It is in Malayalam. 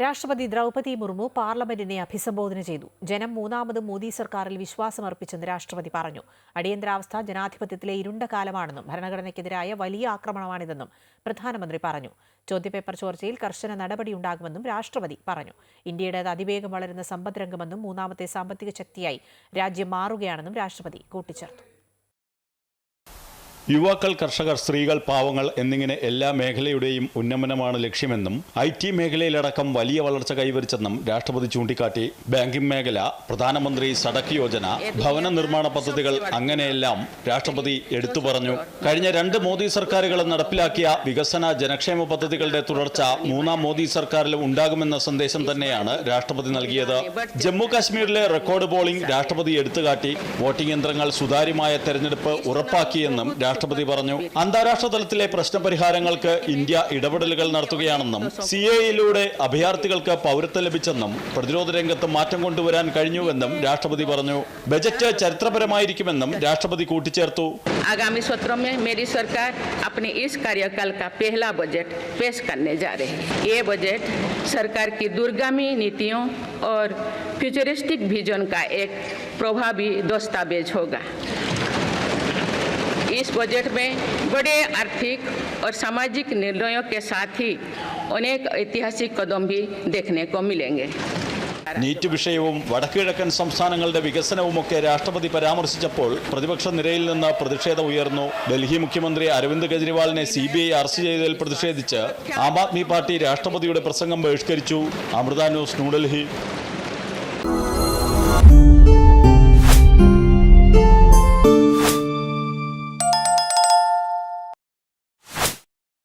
രാഷ്ട്രപതി ദ്രൗപതി മുർമു പാർലമെന്റിനെ അഭിസംബോധന ചെയ്തു. ജനം മൂന്നാമതും മോദി സർക്കാരിൽ വിശ്വാസമർപ്പിച്ചെന്ന് രാഷ്ട്രപതി പറഞ്ഞു. അടിയന്തരാവസ്ഥ ജനാധിപത്യത്തിലെ ഇരുണ്ട കാലമാണെന്നും ഭരണഘടനയ്ക്കെതിരായ വലിയ ആക്രമണമാണിതെന്നും പ്രധാനമന്ത്രി പറഞ്ഞു. ചോദ്യപേപ്പർ ചോർച്ചയിൽ കർശന നടപടിയുണ്ടാകുമെന്നും രാഷ്ട്രപതി പറഞ്ഞു. ഇന്ത്യയുടെ അതിവേഗം വളരുന്ന സമ്പദ്രംഗമെന്നും മൂന്നാമത്തെ സാമ്പത്തിക ശക്തിയായി രാജ്യം മാറുകയാണെന്നും രാഷ്ട്രപതി കൂട്ടിച്ചേർത്തു. യുവാക്കൾ കർഷകർ സ്ത്രീകൾ പാവങ്ങൾ എന്നിങ്ങനെ എല്ലാ മേഖലയുടെയും ഉന്നമനമാണ് ലക്ഷ്യമെന്നും ഐ ടി മേഖലയിലടക്കം വലിയ വളർച്ച കൈവരിച്ചെന്നും രാഷ്ട്രപതി ചൂണ്ടിക്കാട്ടി ബാങ്കിംഗ് മേഖല പ്രധാനമന്ത്രി സടക്ക് യോജന ഭവന നിർമ്മാണ പദ്ധതികൾ അങ്ങനെയെല്ലാം രാഷ്ട്രപതി എടുത്തു പറഞ്ഞു. കഴിഞ്ഞ രണ്ട് മോദി സർക്കാരുകൾ നടപ്പിലാക്കിയ വികസന ജനക്ഷേമ പദ്ധതികളുടെ തുടർച്ച മൂന്നാം മോദി സർക്കാരിലും ഉണ്ടാകുമെന്ന സന്ദേശം തന്നെയാണ് രാഷ്ട്രപതി നൽകിയത്. ജമ്മു കാശ്മീരിലെ റെക്കോർഡ് പോളിംഗ് രാഷ്ട്രപതി എടുത്തുകാട്ടി. വോട്ടിംഗ് യന്ത്രങ്ങൾ സുതാര്യമായ തെരഞ്ഞെടുപ്പ് ഉറപ്പാക്കിയെന്നും പറഞ്ഞു അന്താരാഷ്ട്ര തലത്തിലെ പ്രശ്നപരിഹാരങ്ങൾക്ക് ഇന്ത്യ ഇടപെടലുകൾ നടത്തുകയാണെന്നും സി എയിലൂടെ അഭയാർത്ഥികൾക്ക് പൗരത്വം ലഭിച്ചെന്നും പ്രതിരോധ രംഗത്ത് മാറ്റം കൊണ്ടുവരാൻ കഴിഞ്ഞുവെന്നും രാഷ്ട്രപതി പറഞ്ഞു ബജറ്റ് ചരിത്രപരമായിരിക്കുമെന്നും രാഷ്ട്രപതി കൂട്ടിച്ചേർത്തു आगामी सत्रों में मेरी सरकार अपने इस कार्यकाल का पहला बजट पेश करने जा रही है ये बजट सरकार की दूरगामी नीतियों और फ्यूचरिस्टिक विजन का एक प्रभावी दस्तावेज होगा इस बजट में बड़े आर्थिक और सामाजिक निर्णयों के साथ ही अनेक ऐतिहासिक कदम भी देखने को मिलेंगे നീറ്റ് വിഷയവും വടക്കുകിഴക്കൻ സംസ്ഥാനങ്ങളുടെ വികസനവുമൊക്കെ രാഷ്ട്രപതി പരാമർശിച്ചപ്പോൾ പ്രതിപക്ഷ നിരയിൽ നിന്ന് പ്രതിഷേധം ഉയർന്നു ഡൽഹി മുഖ്യമന്ത്രി അരവിന്ദ് കെജ്രിവാളിനെ സി ബി ഐ അറസ്റ്റ് ചെയ്തതിൽ പ്രതിഷേധിച്ച് ആം ആദ്മി പാർട്ടി രാഷ്ട്രപതിയുടെ പ്രസംഗം ബഹിഷ്കരിച്ചു അമൃത ന്യൂസ് ന്യൂഡൽഹി